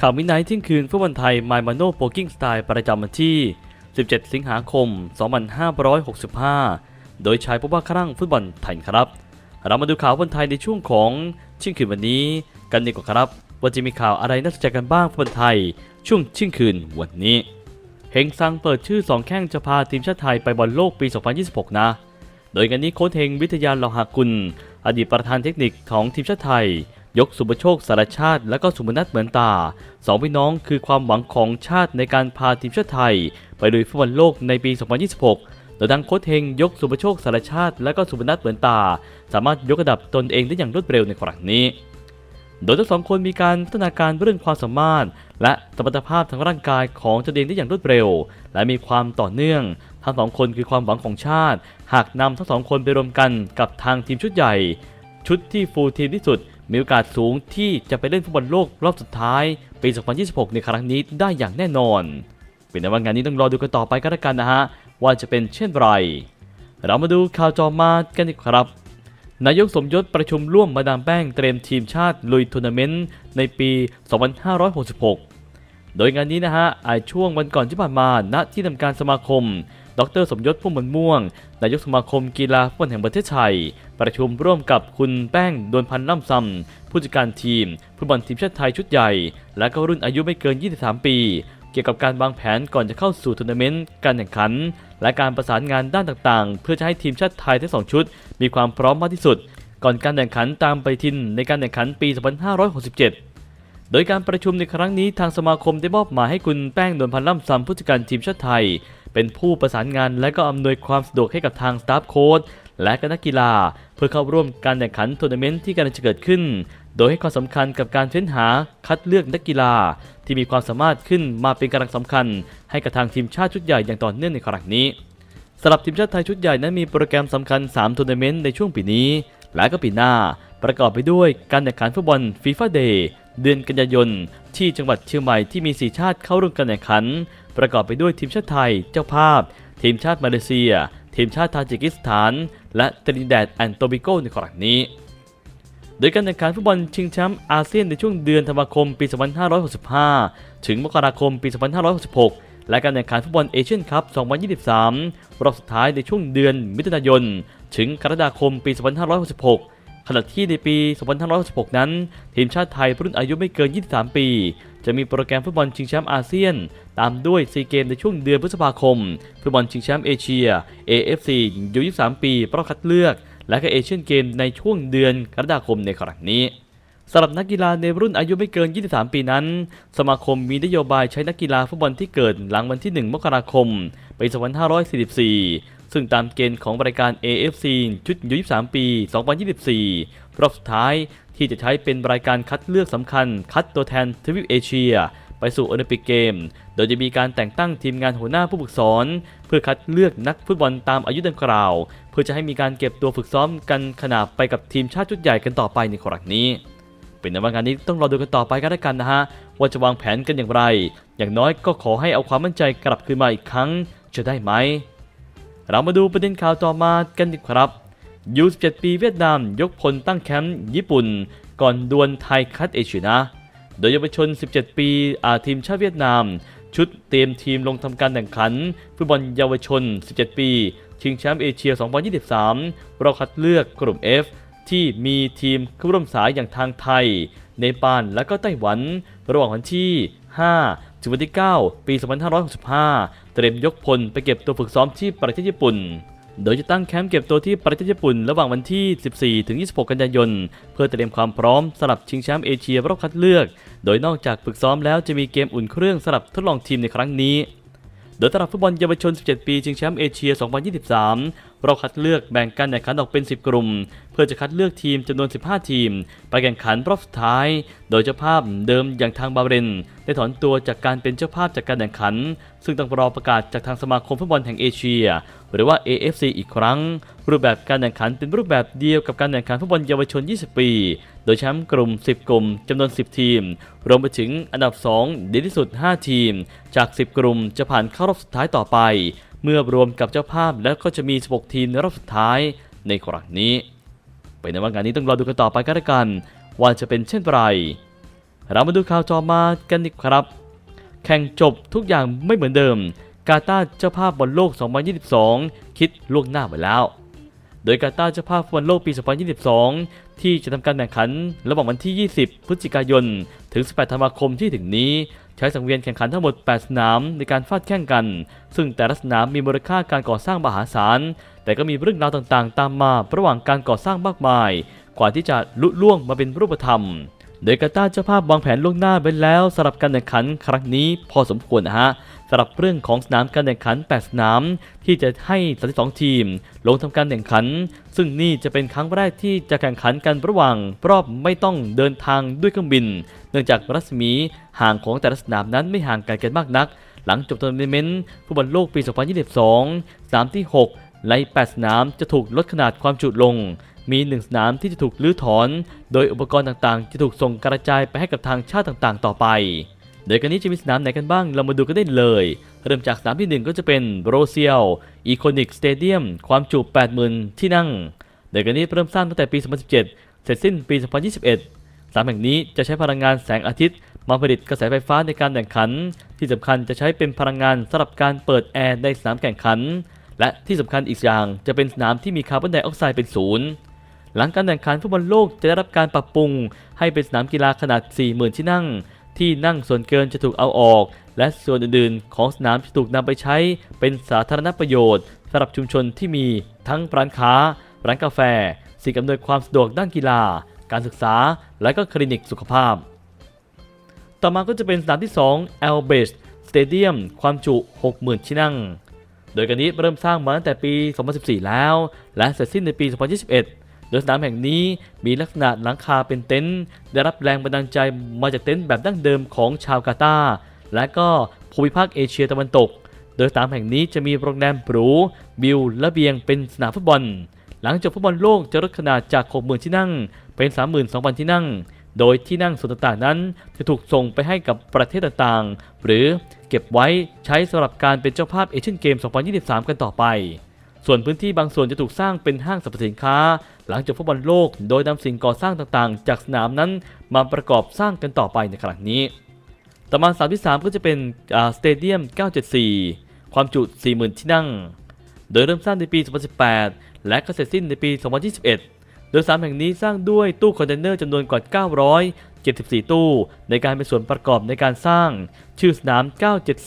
ข่าวมินไนท์ที่ยงคืนฟุตบอลไทยไมมาโนโปกิ้งสไตล์ประจำวันที่ 17 สิงหาคม 2565 โดยชายผู้ว่าครั่งฟุตบอลไทยครับ เรามาดูข่าวฟุตบอลไทยในช่วงของเที่งคืนวันนี้ กันดีกว่าครับว่าจะมีข่าวอะไรน่าสนใจกันบ้างฟุตบอลไทย ช่วงเที่งคืนวันนี้เฮงซังเปิดชื่อ 2 แข้งจะพาทีมชาติไทยไปบอลโลกปี 2026 นะ โดยกันนี้โค้ชเฮงวิทยาลาหากุล อดีตประธานเทคนิคของทีมชาติไทย ยกสุบโชคสารชาติ และก็สุมนัทเหมือนตาสองพี่น้องคือความหวังของชาติในการพาทีมชาติไทย ไปลุยฟุตบอลโลกในปี 2026โดยทางโค้ชเฮงยกสุบโชคสารชาติ และก็สุมนัทเหมือนตา สามารถยกระดับตนเองได้อย่างรวดเร็วในครั้งนี้ โดยทั้งสองคนมีการพัฒนาการเรื่องความสามารถ และสมรรถภาพทางร่างกายของตนเองได้อย่างรวดเร็ว และมีความต่อเนื่องทั้งสองคนคือความหวังของชาติ หากนำทั้งสองคนไปรวมกันกับทางทีมชุดใหญ่ ชุดที่ฟูลทีมที่สุด มีโอกาสสูงที่จะไปเล่นฟุตบอลโลกรอบสุดท้ายปี 2026 ในครั้งนี้ได้อย่างแน่นอน เป็นในว่างานนี้ต้องรอดูกันต่อไปก็แล้วกันนะฮะ ว่าจะเป็นเช่นไร เรามาดูข่าวจอมากันดีกครับ นายกสมยศประชุมร่วมมาดามแป้งเตรียมทีมชาติลุยทัวร์นาเมนต์ในปี 2566 โดยงานนี้นะฮะอช่วงวันก่อนที่ผ่านมาณที่ทำการสมาคม ดรสมยศพุ่มมันม่วง นายกสมาคมกีฬาฟุตบอลแห่งประเทศไทย ประชุมร่วมกับคุณแป้งดวนพันธ์ล่ำซำผู้จัดการทีมฟุตบอลทีมชาติไทยชุดใหญ่ และก็รุ่นอายุไม่เกิน 23 ปี เกี่ยวกับการวางแผนก่อนจะเข้าสู่ทัวร์นาเมนต์การแข่งขัน และการประสานงานด้านต่างๆ เพื่อจะให้ทีมชาติไทยทั้งสองชุด มีความพร้อมมากที่สุด ก่อนการแข่งขันตามไปทินในการแข่งขันปี 2567โดยการประชุมในครั้งนี้ทางสมาคมได้มอบหมายให้คุณแป้งนวลพันธ์ล่ำซำผู้จัดการทีมชาติไทย เป็นผู้ประสานงานและก็อำนวยความสะดวกให้กับทางสตาฟโค้ชและก็นักกีฬา เพื่อเข้าร่วมการแข่งขันทัวร์นาเมนต์ที่กำลังจะเกิดขึ้น โดยให้ความสำคัญกับการเฟ้นหาคัดเลือกนักกีฬา ที่มีความสามารถขึ้นมาเป็นกำลังสำคัญ ให้กับทางทีมชาติชุดใหญ่อย่างต่อเนื่องในครั้งนี้สำหรับทีมชาติไทยชุดใหญ่นั้นมีโปรแกรมสำคัญ3ทัวร์นาเมนต์ในช่วงปีนี้ และก็ปีหน้า ประกอบไปด้วยการแข่งขันฟุตบอลฟีฟ่าเดย์ เดือนกันยายน ที่จังหวัดเชียงใหม่ที่มี4ชาติเข้าร่วมการแข่งขัน ประกอบไปด้วยทีมชาติไทยเจ้าภาพ ทีมชาติมาเลเซีย ทีมชาติทาจิกิสถาน และตรินแดดแอนโตบิโกในครั้งนี้โดยการแข่งขันฟุตบอลชิงแชมป์อาเซียนในช่วงเดือนธันวาคมปี 2565 ถึงมกราคมปี 2566 และการแข่งขันฟุตบอลเอเชียนคัพ 2023 รอบสุดท้ายในช่วงเดือนมิถุนายน ถึงกรกฎาคมปี 2566 ขณะที่ในปี 2566 นั้น ทีมชาติไทยรุ่นอายุไม่เกิน 23 ปี จะมีโปรแกรมฟุตบอลชิงแชมป์อาเซียน ตามด้วยซีเกมในช่วงเดือนพฤษภาคม ฟุตบอลชิงแชมป์เอเชีย AFC ยู23 ปีรอบคัดเลือก และก็เอเชียนเกมในช่วงเดือนกรกฎาคมในครั้งนี้สำหรับนักกีฬาในรุ่นอายุไม่เกิน 23 ปีนั้น สมาคมมีนโยบายใช้นักกีฬาฟุตบอลที่เกิดหลังวันที่ 1 มกราคมปี 2544 ซึ่งตามเกณฑ์ของรายการ AFC ชุดอายุ23 ปี 2024 รอบสุดท้ายที่จะใช้เป็นรายการคัดเลือกสำคัญ คัดตัวแทนทวีปเอเชีย ไปสู่โอลิมปิกเกม โดยจะมีการแต่งตั้งทีมงานหัวหน้าผู้ฝึกสอน เพื่อคัดเลือกนักฟุตบอลตามอายุดังกล่าว เพื่อจะให้มีการเก็บตัวฝึกซ้อมกันขนาบไปกับทีมชาติชุดใหญ่กันต่อไปในครั้งนี้เป็นในว่างานนี้ต้องรอดูกันต่อไปกันแล้วกันนะฮะว่าจะวางแผนกันอย่างไร อย่างน้อยก็ขอให้เอาความมั่นใจกลับคืนมาอีกครั้งจะได้ไหม เรามาดูประเด็นข่าวต่อมากันดีกว่าครับยู17 ปีเวียดนามยกพลตั้งแคมป์ญี่ปุ่น ก่อนดวลไทยคัดเอเชียนะ โดยเยาวชน 17 ปีอาทีมชาติเวียดนาม ชุดเตรียมทีมลงทำการแข่งขันฟุตบอลเยาวชน 17 ปี ชิงแชมป์เอเชีย 2023 เรอบคัดเลือกกลุ่ม F ที่มีทีมเข้าร่วมสายอย่างทางไทย เนปาลและก็ไต้หวัน ระหว่างวันที่ 5 ถึงวันที่ 9 ปี 2565 เตรียมยกพลไปเก็บตัวฝึกซ้อมที่ประเทศญี่ปุ่น โดยจะตั้งแคมป์เก็บตัวที่ประเทศญี่ปุ่น ระหว่างวันที่ 14 ถึง 26 กันยายน เพื่อเตรียมความพร้อมสำหรับชิงแชมป์เอเชียรอบคัดเลือก โดยนอกจากฝึกซ้อมแล้วจะมีเกมอุ่นเครื่องสำหรับทดลองทีมในครั้งนี้โดยสำหรับฟุตบอลเยาวชน 17 ปี ชิงแชมป์เอเชีย 2023เราคัดเลือกแบ่งการแข่งขันออกเป็น 10 กลุ่ม เพื่อจะคัดเลือกทีมจำนวน 15 ทีม ไปแข่งขันรอบสุดท้าย โดยเจ้าภาพเดิมอย่างทางบาเรนได้ถอนตัวจากการเป็นเจ้าภาพจากการแข่งขัน ซึ่งต้องรอประกาศจากทางสมาคมฟุตบอลแห่งเอเชีย หรือว่า AFC อีกครั้ง รูปแบบการแข่งขันเป็นรูปแบบเดียวกับการแข่งขันฟุตบอลเยาวชน 20 ปี โดยแชมป์กลุ่ม 10 กลุ่มจำนวน 10 ทีม รวมไปถึงอันดับ 2 ดีที่สุด 5 ทีม จาก 10 กลุ่มจะผ่านเข้ารอบสุดท้ายต่อไป เมื่อรวมกับเจ้าภาพแล้วก็จะมี 16 ทีมในรอบสุดท้ายในครั้งนี้ไปในว่างานนี้ต้องรอดูกันต่อไปกันละกัน ว่าจะเป็นเช่นไร เรามาดูข่าวจอมากันดีกครับ แข่งจบทุกอย่างไม่เหมือนเดิม กาตาร์เจ้าภาพบอลโลก 2022 คิดล่วงหน้าไว้แล้ว โดยกาตาร์เจ้าภาพฟุตบอลโลกปี 2022 ที่จะทำการแข่งขันระหว่างวันที่ 20 พฤศจิกายน ถึง 18 ธันวาคมที่ถึงนี้ ใช้สังเวียนแข่งขันทั้งหมด 8 สนามในการฟาดแข่งกัน ซึ่งแต่ละสนามมีมูลค่าการก่อสร้างมหาศาล แต่ก็มีเรื่องราวต่างๆ ตามมาระหว่างการก่อสร้างมากมาย กว่าที่จะลุล่วงมาเป็นรูปธรรม โดยกาตาร์เจ้าภาพวางแผนล่วงหน้าไปแล้วสำหรับการแข่งขันครั้งนี้พอสมควรนะฮะสำหรับเรื่องของสนามการแข่งขัน 8 สนาม ที่จะให้ 32 ทีม ลงทำการแข่งขัน ซึ่งนี่จะเป็นครั้งแรกที่จะแข่งขันกันระหว่างรอบไม่ต้องเดินทางด้วยเครื่องบิน นื่องจากรัศมีห่างของแต่ละสนามนั้นไม่ห่างกันกันมากนัก หลังจบทัวร์นาเมนต์ฟุตบอลโลกปี 2022 สนามที่6ใน8สนามจะถูกลดขนาดความจุลง มีหนึ่งสนามที่จะถูกรื้อถอน โดยอุปกรณ์ต่างๆ จะถูกส่งกระจายไปให้กับทางชาติต่างๆ ต่อไปโดยการนี้จะมีสนามไหนกันบ้าง เรามาดูกันได้เลย เริ่มจากสนามที่ 1 ก็จะเป็นโรเซียลอีโคนิกสเตเดียมความจุ 80,000 ที่นั่ง โดยการนี้เริ่มสร้างตั้งแต่ปี 2017 เสร็จสิ้นปี 2021 สามแห่งนี้จะใช้พลังงานแสงอาทิตย์ มาผลิตกระแสไฟฟ้าในการแข่งขัน ที่สำคัญจะใช้เป็นพลังงานสำหรับการเปิดแอร์ในสนามแข่งขัน และที่สำคัญอีกอย่างจะเป็นสนามที่มีคาร์บอนไดออกไซด์เป็นศูนย์หลังการแข่งขันฟุตบอลโลกจะได้รับการปรับปรุง ให้เป็นสนามกีฬาขนาด 40,000 ที่นั่ง ที่นั่งส่วนเกินจะถูกเอาออก และส่วนอื่นๆ ของสนามจะถูกนำไปใช้เป็นสาธารณประโยชน์สำหรับชุมชนที่มีทั้งร้านค้า ร้านกาแฟ สิ่งอำนวยความสะดวกด้านกีฬา การศึกษา และก็คลินิกสุขภาพ ต่อมาก็จะเป็นสนามที่2 a l b e s Stadium ความจุ 60,000 ที่นั่ง โดยการนี้เริ่มสร้างมาตั้งแต่ปี 2014 แล้ว และเสร็จสิ้นในปี 2021 โดยสนามแห่งนี้มีลักษณะหลังคาเป็นเต็นท์ได้รับแรงบันดาลใจมาจากเต็นท์แบบดั้งเดิมของชาวกาตาร์และก็ภูมิภาคเอเชียตะวันตก โดยสนามแห่งนี้จะมีโรงแรมหรูวิวและเบียงเป็นสนามฟุตบอล หลังจบฟุตบอลโลกจะลดขนาดจาก 60,000 ที่นั่ง เป็น 32,000 ที่นั่ง โดยที่นั่งส่วนต่างๆนั้น จะถูกส่งไปให้กับประเทศต่างๆ หรือเก็บไว้ใช้สำหรับการเป็นเจ้าภาพเอเชียนเกม 2023 กันต่อไป ส่วนพื้นที่บางส่วนจะถูกสร้างเป็นห้างสรรพสินค้า หลังจบฟุตบอลโลก โดยนำสิ่งก่อสร้างต่างๆ จากสนามนั้นมาประกอบสร้างกันต่อไปในครั้งนี้ ต่อมาสามที่3ก็จะเป็นสเตเดียม 974 ความจุ 40,000 ที่นั่ง โดยเริ่มสร้างในปี 2018 และก็เสร็จสิ้นในปี 2021 โดยสามแห่งนี้สร้างด้วยตู้คอนเทนเนอร์จำนวนกว่า 974 ตู้ ในการเป็นส่วนประกอบในการสร้าง ชื่อสนาม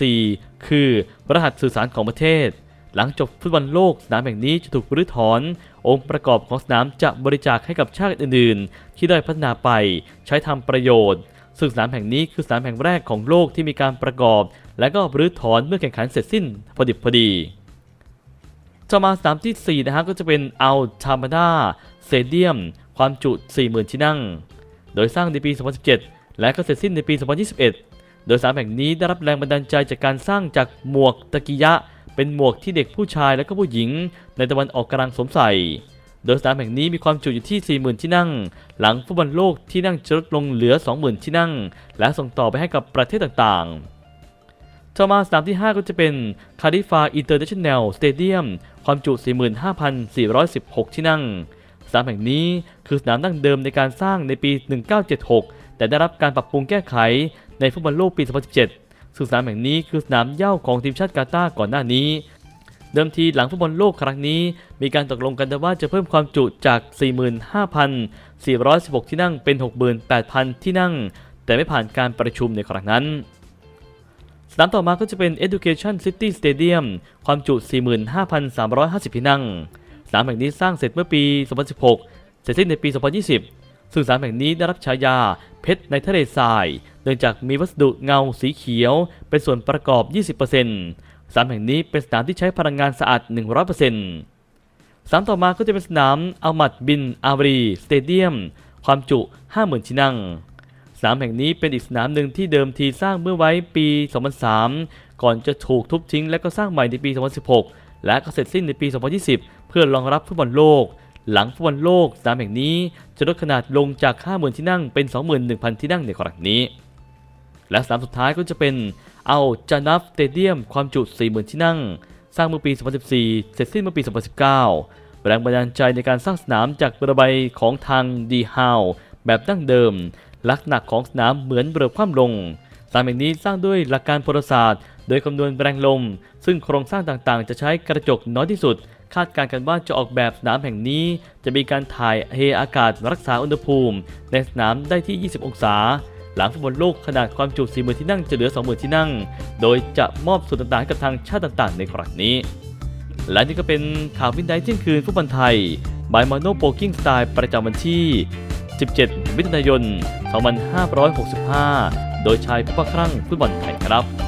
974 คือรหัสสื่อสารของประเทศ หลังจบฟุตบอลโลกสนามแห่งนี้จะถูกรื้อถอน องค์ประกอบของสนามจะบริจาคให้กับชาติอื่น ๆ ที่ได้พัฒนาไปใช้ทำประโยชน์ซึ่งสนามแห่งนี้คือสนามแห่งแรกของโลกที่มีการประกอบ และก็รื้อถอนเมื่อแข่งขันเสร็จสิ้นพอดิบพอดีต่อมาสนามที่4นะฮะก็จะเป็นอัลทามาดา เตเดียม ความจุ 40,000 ที่นั่ง โดยสร้างในปี 2017 และก็เสร็จสิ้นในปี 2021 โดยสนามแห่งนี้ได้รับแรงบันดาลใจจากการสร้างจากหมวกตะกิยะ เป็นหมวกที่เด็กผู้ชายและก็ผู้หญิง ในตะวันออกกลางสวมใส่ โดยสนามแห่งนี้มีความจุอยู่ที่ 40,000 ที่นั่ง หลังฟุตบอลโลกที่นั่งจะลดลงเหลือ 20,000 ที่นั่ง และส่งต่อไปให้กับประเทศต่างๆต่อมาสนามที่ 5 ก็จะเป็นคาริฟาอินเตอร์เนชั่นแนลสเตเดียมความจุ 45,416 ที่นั่ง สนามแห่งนี้คือสนามดั้งเดิมในการสร้างในปี 1976 แต่ได้รับการปรับปรุงแก้ไขในฟุตบอลโลกปี 2017 ซึ่งสนามแห่งนี้คือสนามเย้าของทีมชาติกาตาร์ก่อนหน้านี้ เดิมทีหลังฟุตบอลโลกครั้งนี้ มีการตกลงกันว่าจะเพิ่มความจุจาก 45,416 ที่นั่งเป็น 68,000 ที่นั่ง แต่ไม่ผ่านการประชุมในครั้งนั้นสนามต่อมาก็จะเป็น Education City Stadium ความจุ 45,350 ที่นั่ง สามแห่งนี้สร้างเสร็จเมื่อปี 2016 เสร็จสิ้นในปี 2020 ซึ่งสามแห่งนี้ได้รับฉายาเพชรในทะเลทราย เนื่องจากมีวัสดุเงาสีเขียว เป็นส่วนประกอบ 20%สนามแห่งนี้เป็นสนามที่ใช้พลังงานสะอาด 100%สนามต่อมาก็จะเป็นสนามอัลมัดบินอาบรีสเตเดียม ความจุ 50,000 ที่นั่งสนามแห่งนี้เป็นอีกสนามหนึ่งที่เดิมทีสร้างเมื่อไว้ปี 2003 ก่อนจะถูกทุบทิ้งและก็สร้างใหม่ในปี 2016 และก็เสร็จสิ้นในปี 2020 เพื่อรองรับฟุตบอลโลก หลังฟุตบอลโลกสนามแห่งนี้จะลดขนาดลงจาก 50,000 ที่นั่งเป็น 21,000 ที่นั่งในครั้งนี้ และสนามสุดท้ายก็จะเป็นเอาจานัฟสเตเดียมความจุ 40,000 ที่นั่ง สร้างเมื่อปี 2014 เสร็จสิ้นเมื่อปี 2019 แรงบันดาลใจในการสร้างสนามจากระบายของทางดีฮาวแบบดั้งเดิม ลักษณะของสนามเหมือนเรือคว่ำลงสนามแห่งนี้สร้างด้วยหลักการโพลศาสตร์ โดยคำนวณแรงลม ซึ่งโครงสร้างต่างๆ จะใช้กระจกน้อยที่สุด คาดการณ์กันว่าจะออกแบบสนามแห่งนี้ จะมีการถ่ายเทอากาศรักษาอุณหภูมิ ในสนามได้ที่ 20 องศา หลังฟุตบอลโลกขนาดความจุ 40,000 ที่นั่งจะเหลือ 20,000 ที่นั่ง โดยจะมอบส่วนต่างๆกับทางชาติต่างๆ ในครั้งนี้ และนี่ก็เป็นข่าววินไดเที่ยงคืนฟุตบอลไทยบายมาโนโปกิ้งสไตล์ประจำวันที่ 17 มิถุนายน 2565 โดยชายผู้ครั่งฟุตบอลไทยครับ